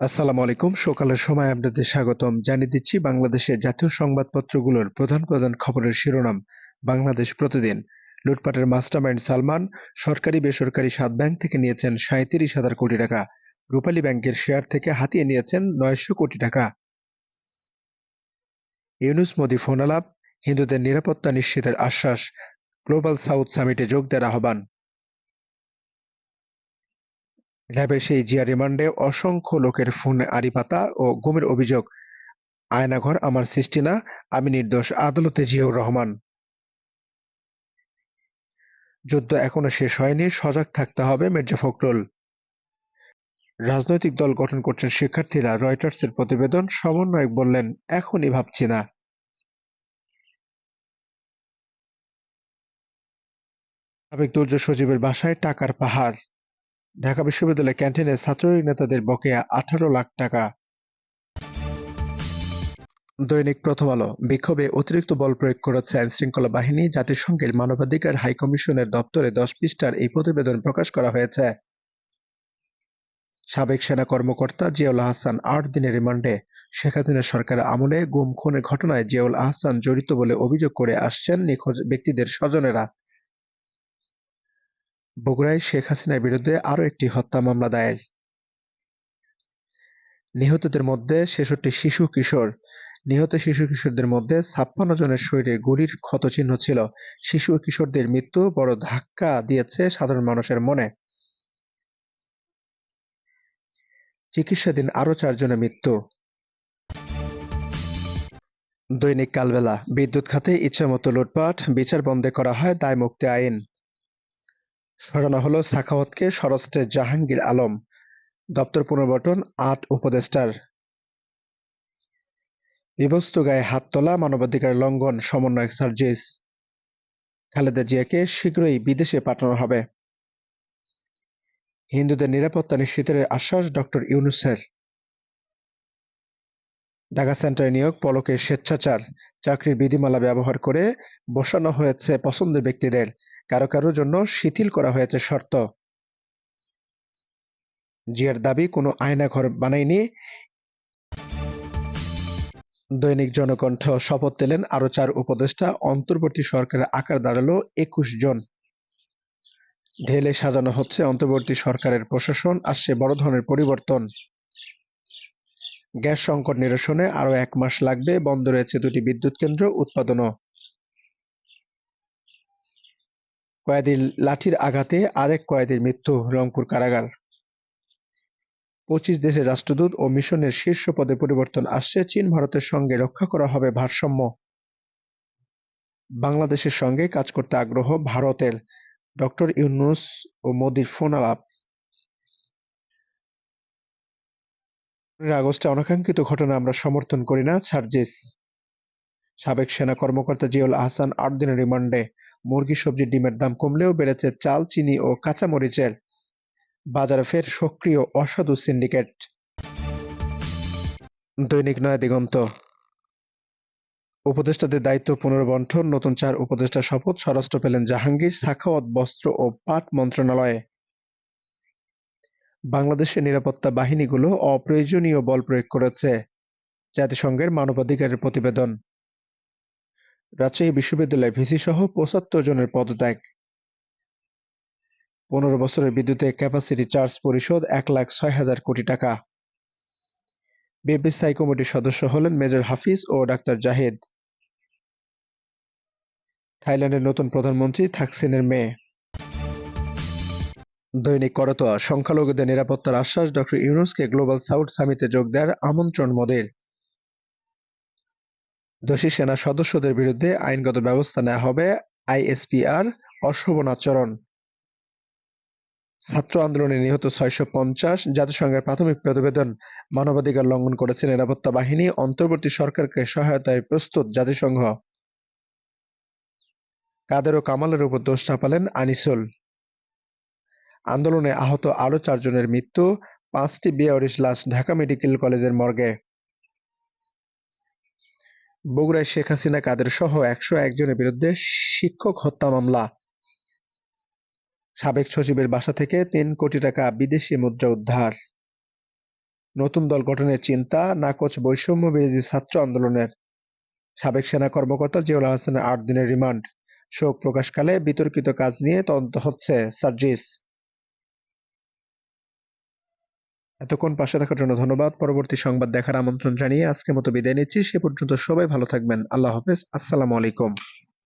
আসসালামু আলাইকুম। সকালের সময় আপনাদের স্বাগতম। জানিয়ে দিচ্ছি বাংলাদেশের জাতীয় সংবাদপত্রগুলোর প্রধান প্রধান খবরের শিরোনাম, বাংলাদেশ প্রতিদিন। লুটপাটের মাস্টারমাইন্ড সালমান, সরকারি বেসরকারি সাত ব্যাংক থেকে নিয়েছেন সাঁত্রিশ হাজার কোটি টাকা। রূপালী ব্যাংকের শেয়ার থেকে হাতিয়ে নিয়েছেন নয়শো কোটি টাকা। ইউনুস মোদি ফোন আলাপ, হিন্দুদের নিরাপত্তা নিশ্চিতের আশ্বাস, গ্লোবাল সাউথ সামিটে যোগ দেওয়ার আহ্বান। র্যাবের সেই জিয়া রিমান্ডে অসংখ্য লোকের ফোন, আড়ি পাতা ও গুমের অভিযোগ। আয়নাঘর আমার সৃষ্টি না, আমি নির্দোষ, আদালতে জিয়াউর রহমান। যুদ্ধ এখনও শেষ হয়নি, সজাগ থাকতে হবে মির্জা ফখরুল। রাজনৈতিক দল গঠন করছেন শিক্ষার্থীরা, রয়টার্সের প্রতিবেদন সমন্বয়ক বললেন, এখনই ভাবছি না। সাবেক দুর্যোগ সচিবের বাসায় টাকার পাহাড়। ঢাকা বিশ্ববিদ্যালয় ক্যান্টিনে ছাত্রলীগ নেতাদের বকেয়া আঠারো লাখ টাকা। দৈনিক প্রথম আলো, বিক্ষোভে অতিরিক্ত বল প্রয়োগ করেছে আইনশৃঙ্খলা বাহিনী, জাতিসংঘের মানবাধিকার হাইকমিশনের দপ্তরে দশ পৃষ্ঠার এই প্রতিবেদন প্রকাশ করা হয়েছে। সাবেক সেনা কর্মকর্তা জিয়াউল আহসান আট দিনের রিমান্ডে শেখ হাসিনা সরকারের আমলে গুম, খুনের ঘটনায় জিয়াউল আহসান জড়িত বলে অভিযোগ করে আসছেন নিখোঁজ ব্যক্তিদের স্বজনেরা। বগুড়ায় শেখ হাসিনার বিরুদ্ধে আরও একটি হত্যা মামলা দায়ের। নিহতদের মধ্যে ছেষট্টি শিশু কিশোর। নিহত শিশু কিশোরদের মধ্যে ছাপ্পান্ন জনের শরীরে গুলির ক্ষতচিহ্ন ছিল। শিশু কিশোরদের মৃত্যু বড় ধাক্কা দিয়েছে সাধারণ মানুষের মনে। চিকিৎসাধীন আরও চারজনের মৃত্যু। দৈনিক কালবেলা, বিদ্যুৎ খাতে ইচ্ছামতো লুটপাট, বিচার বন্ধে করা হয় দায় মুক্তি আইন। সরানো হলো সাখাওয়াতকে স্বরাষ্ট্রে জাহাঙ্গীর আলম, দপ্তর পুনর্গঠন, আট উপদেষ্টার। বিবস্ত গায়ে হাত তোলা, মানবাধিকার লঙ্ঘন, সমন্বয়ক সার্জিস খালেদা জিয়াকে শীঘ্রই বিদেশে পাঠানো হবে। হিন্দুদের নিরাপত্তা নিশ্চিতের আশ্বাস ডক্টর ইউনুসের। ঢাকা সেন্টারে নিয়োগ পলকে স্বেচ্ছাচার, চাকরির বিধিমালা ব্যবহার করে বসানো হয়েছে পছন্দের ব্যক্তিদের। কারও কারও জন্য শিথিল করা হয়েছে শর্ত। জিয়ার দাবি, কোনো আয়নাঘর বানায়নি। দৈনিক জনকণ্ঠ শপথ পেলেন আরও চার উপদেষ্টা। অন্তর্বর্তী সরকারের আকার দাঁড়াল একুশ জন। ঢেলে সাজানো হচ্ছে অন্তর্বর্তী সরকারের প্রশাসন। আসছে বড় ধরনের পরিবর্তন। গ্যাস সংকট নিরসনে আরও এক মাস লাগবে। বন্ধ রয়েছে দুটি বিদ্যুৎ কেন্দ্র, উৎপাদনও। কয়েদির লাঠির আঘাতে আরেক কয়েদির মৃত্যু রংপুর কারাগার। পঁচিশ দেশের রাষ্ট্রদূত ও মিশনের শীর্ষ পদে পরিবর্তন আসছে। চীন ভারতের সঙ্গে রক্ষা করা হবে ভারসাম্য। বাংলাদেশের সঙ্গে কাজ করতে আগ্রহ ভারতের ডক্টর ইউনুস ও মোদির ফোন আলাপ। আগস্টে অনাকাঙ্ক্ষিত ঘটনা আমরা সমর্থন করি না, সার্জিস। সাবেক সেনা কর্মকর্তা জিয়াউল আহসান আট দিনের রিমান্ডে মুরগি, সবজি, ডিমের দাম কমলেও বেড়েছে চাল, চিনি ও কাঁচামরিচের বাজারে ফের সক্রিয় অসাধু সিন্ডিকেট। দৈনিক নয়া দিগন্ত। উপদেষ্টাদের দায়িত্ব পুনর্বন্টন, নতুন চার উপদেষ্টা শপথ স্বরাষ্ট্র পেলেন জাহাঙ্গীর, সাখাওয়াত, বস্ত্র ও পাট মন্ত্রণালয়ে। বাংলাদেশের নিরাপত্তা বাহিনীগুলো অপ্রয়োজনীয় বল প্রয়োগ করেছে। জাতিসংঘের মানবাধিকারের প্রতিবেদন। রাজশাহী বিশ্ববিদ্যালয় ভিসি সহ পঁচাত্তর জনের পদত্যাগ। পনেরো বছরের বিদ্যুতের ক্যাপাসিটি চার্জ পরিশোধ এক লাখ ছয় হাজার কোটি টাকা। বিএনপি স্থায়ী কমিটির সদস্য হলেন মেজর হাফিজ ও ডাক্তার জাহেদ। থাইল্যান্ডের নতুন প্রধানমন্ত্রী থাকসিনের মেয়ে। দৈনিক করতোয়া, সংখ্যালঘুদের নিরাপত্তার আশ্বাস ডক্টর ইউনুসকে গ্লোবাল সাউথ সামিটে যোগ দেওয়ার আমন্ত্রণ মোদীর। দোষী সেনা সদস্যদের বিরুদ্ধে আইনগত ব্যবস্থা নেওয়া হবে আইএসপিআর অশোভন আচরণ ছাত্র আন্দোলনে নিহত ছয়শো পঞ্চাশ জাতিসংঘের প্রাথমিক প্রতিবেদন মানবাধিকার লঙ্ঘন করেছে নিরাপত্তা বাহিনী, অন্তর্বর্তী সরকারকে সহায়তায় প্রস্তুত জাতিসংঘ। কাদের ও কামালের উপর দোষ চাপালেন আনিসুল। আন্দোলনে আহত আরও চারজনের মৃত্যু, পাঁচটি বেআরিশ লাশ ঢাকা মেডিকেল কলেজের মর্গে। বগুড়ায় শেখ হাসিনা, কাদের সহ একশো একজনের বিরুদ্ধে শিক্ষক হত্যা মামলা। সাবেক সচিবের বাসা থেকে তিন কোটি টাকা বিদেশি মুদ্রা উদ্ধার। নতুন দল গঠনের চিন্তা, নাকচ বৈষম্য বিরোধী ছাত্র আন্দোলনের। সাবেক সেনা কর্মকর্তা জিয়াউল হাসানের আট দিনের রিমান্ড। শোক প্রকাশকালে বিতর্কিত কাজ নিয়ে তদন্ত হচ্ছে সার্জিস। এতক্ষণ পাশে থাকার জন্য ধন্যবাদ। পরবর্তী সংবাদ দেখার আমন্ত্রণ জানিয়ে আজকে মতো বিদায় নিচ্ছি। সে পর্যন্ত সবাই ভালো থাকবেন। আল্লাহ হাফেজ। আসসালামু আলাইকুম।